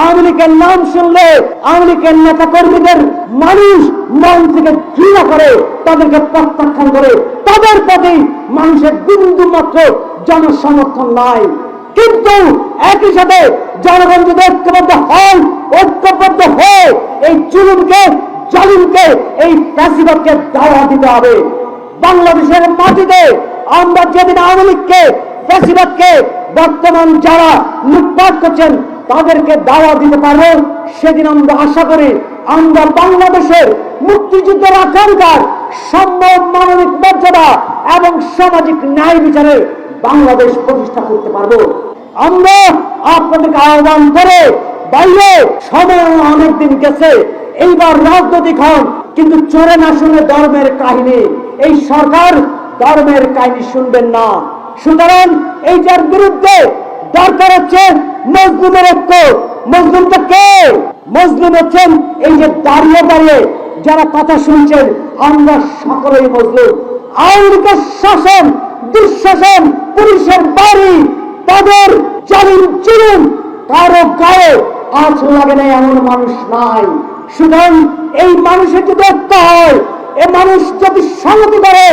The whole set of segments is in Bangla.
আওয়ামী লীগের নাম শুনলে আওয়ামী লীগের নেতা কর্মীদের মানুষ মন থেকে ঘৃণা করে, তাদেরকে প্রত্যাখ্যান করে। তাদের প্রতি মানুষের বিন্দু মাত্র জনসমর্থন নাই। কিন্তু একই সাথে জনগণ যদি ঐক্যবদ্ধ হন, ঐক্যবদ্ধ হয়ে এই জুলুমকে, জালিমকে, এই ফ্যাসিবাদকে দাওয়া দিতে হবে। বাংলাদেশের মাটিতে আমরা যেদিন আওয়ামী লীগকে, ফ্যাসিবাদকে বর্তমান যারা লুটপাট করছেন তাদেরকে দাওয়া দিতে পারব সেদিন আমরা আশা করি আমরা বাংলাদেশের মুক্তিযুদ্ধের আকাঙ্ক্ষার সম্ভব মানবিক মর্যাদা এবং সামাজিক ন্যায় বিচারে বাংলাদেশ প্রতিষ্ঠা করতে পারব। আমরা আপনাদেরকে আহ্বান করে বাইরে সময় অনেকদিন গেছে, এইবার রাজনৈতিক হন, কিন্তু চোরে না শুনে ধর্মের কাহিনী, এই সরকার ধর্মের কাহিনী শুনবেন না। সুতরাং এইটার বিরুদ্ধে দরকার হচ্ছে মজলুমের ঐক্য মজলুমটা কে? মজলুম হচ্ছেন এই যে দাঁড়িয়ে দাঁড়িয়ে যারা কথা শুনছেন, আমরা সকলেই মজলুম। লীগের শাসন, দুঃশাসন, পুলিশের বাড়ি, তাদের জালিম চুরুন কারও গায়ে আজ লাগে না এমন মানুষ নাই। সুতরাং এই মানুষের যদি ঐক্য হয়, এই মানুষ যদি সংগতি করে,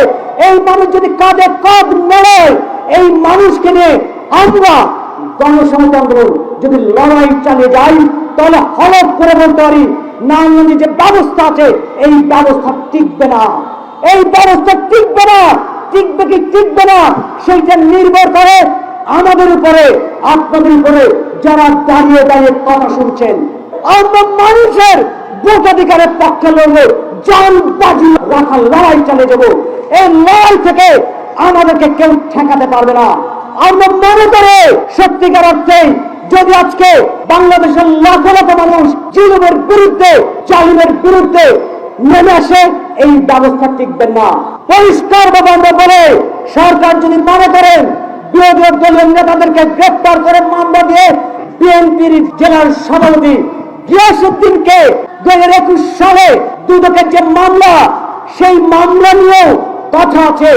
এই মানুষ যদি কাঁধে কাঁধ মেলে এই মানুষকে নিয়ে আমরা আন্দোলন যদি লড়াই চালিয়ে যাই তাহলে হলফ করে বলতে পারি নারায়ণগঞ্জে যে ব্যবস্থা আছে, এই ব্যবস্থা টিকবে না। এই ব্যবস্থা টিকবে না। টিকবে কি টিকবে না? সেইটা নির্ভর করে আমাদের উপরে, আপনাদের উপরে যারা দাঁড়িয়ে দাঁড়িয়ে কথা শুনছেন। আমরা মানুষের ভোটাধিকারের পক্ষে লড়লে জান বাজি রাখার লড়াই চালিয়ে যাব। এই লড়াই থেকে আমাদেরকে কেউ ঠেকাতে পারবে না। আমরা মনে করে সত্যিকার অর্থে যদি আজকে বাংলাদেশের লাখ লাখ মানুষ জুলুমের বিরুদ্ধে, জালিমের বিরুদ্ধে নেমে আসে, এই ব্যবস্থা টিকবেন না। পরিষ্কার ভাবে আমরা বলে সরকার যদি মনে করেন বিরোধী দলীয় নেতাদেরকে গ্রেপ্তার করে মামলা দিয়ে বিএনপির জেলার সভাপতি গিয়াসুদ্দিনকে দু হাজার একুশ সালে দুদকের যে মামলা, সেই মামলা নিয়েও কথা আছে।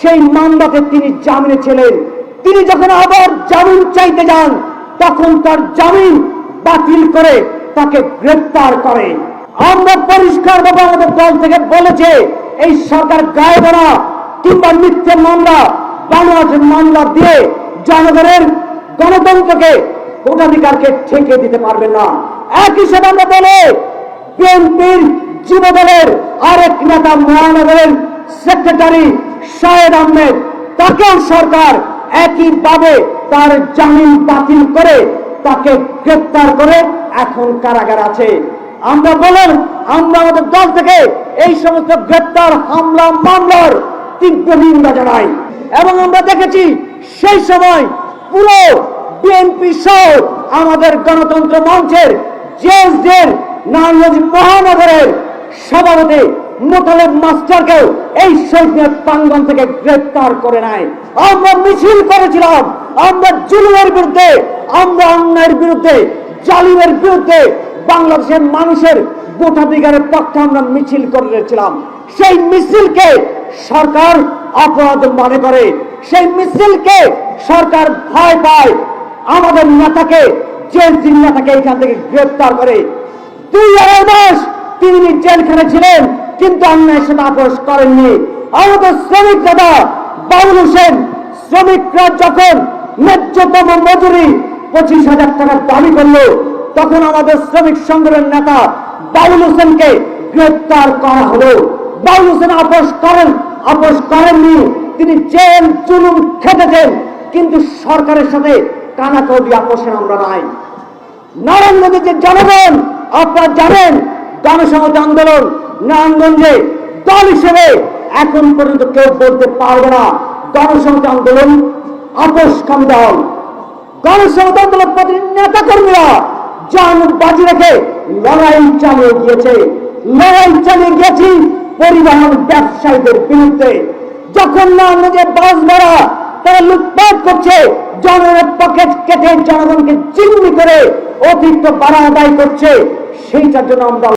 সেই মামলাতে তিনি জামিনে ছিলেন। তিনি যখন আবার জামিন চাইতে যান, তখন তার জামিন বাতিল করে তাকে গ্রেপ্তার করে। আমরা পরিষ্কার ভাবে আমাদের দল থেকে বলেছে, এই সরকার গায়ে বড়া কিংবা মিথ্যে মামলা বানোয়াট মামলা দিয়ে জনগণের গণতন্ত্রকে ভোটাধিকারকে ঠেকে দিতে পারবে না। একই সাথে আমরা বলে, বিএনপির যুবদলের আরেক নেতা মহানগরের সেক্রেটারি শাহেদ আহমেদ, তাকেও সরকার একইভাবে তার জামিন বাতিল করে তাকে গ্রেপ্তার করে এখন কারাগার আছে। আমরা বলেন, আমরা আমাদের দল থেকে এই সমস্ত গ্রেপ্তার হামলা, মামলার তীব্র নিন্দা জানাই। এবং আমরা দেখেছি সেই সময় পুরো বিএনপি সহ আমাদের গণতন্ত্র মঞ্চের জেএসদের নারায়ণগঞ্জ মহানগরের সভাপতি মোতালেব মাস্টারকেও এই শহীদের প্রাঙ্গন থেকে গ্রেপ্তার করে নাই। আমরা মিছিল করেছিলাম। আমরা জুলুমের বিরুদ্ধে, আমরা অন্যায়ের বিরুদ্ধে, জালিমের বিরুদ্ধে বাংলাদেশের মানুষের ভোটাধিকারের পক্ষে আমরা মিছিল করেছিলাম। সেই মিছিলকে সরকার অপরাধ মনে করে। সেই মিছিলকে সরকার ভয় পায়। আমাদের নেতাকে, জেল জিন নেতাকে এখান থেকে গ্রেপ্তার করে। দুই আড়াই মাস তিনি জেলখানে ছিলেন। কিন্তু অন্যায় সেটা আপোষ করেননি। আমাদের শ্রমিক দাদা বাবুল হোসেন, শ্রমিকরা যখন ন্যায্যতম মজুরি পঁচিশ হাজার টাকা দাবি করল, তখন আমাদের শ্রমিক সংগ্রহের নেতা বাবুল হোসেনকে গ্রেপ্তার করা হলো। বাবুল হোসেন আপোষ করেন, আপোষ করেননি। তিনি জেল চুলুম খেটেছেন, কিন্তু সরকারের সাথে কানাকৌড়ি আপোষের আমরা নাই। নারায়ণগঞ্জের যে জনগণ, আপনারা জানেন গণসংহতি আন্দোলন নারায়ণগঞ্জে দল হিসেবে এখন পর্যন্ত কেউ বলতে পারবে না। গণসংহতি আন্দোলন আপোষকামী দল। গণসংহতি আন্দোলন প্রতি নেতা কর্মীরা জান বাজি রেখে লড়াই চালিয়ে গিয়েছে। লড়াই চালিয়ে গিয়েছি পরিবহন ব্যবসায়ীদের বিরুদ্ধে। যখন না যে বাস ভাড়া তারা লুটপাট করছে জনগণের পকেট কেটে জনগণকে চিহ্নি করে অতিরিক্ত ভাড়া আদায় করছে, সেইটার জন্য আমরা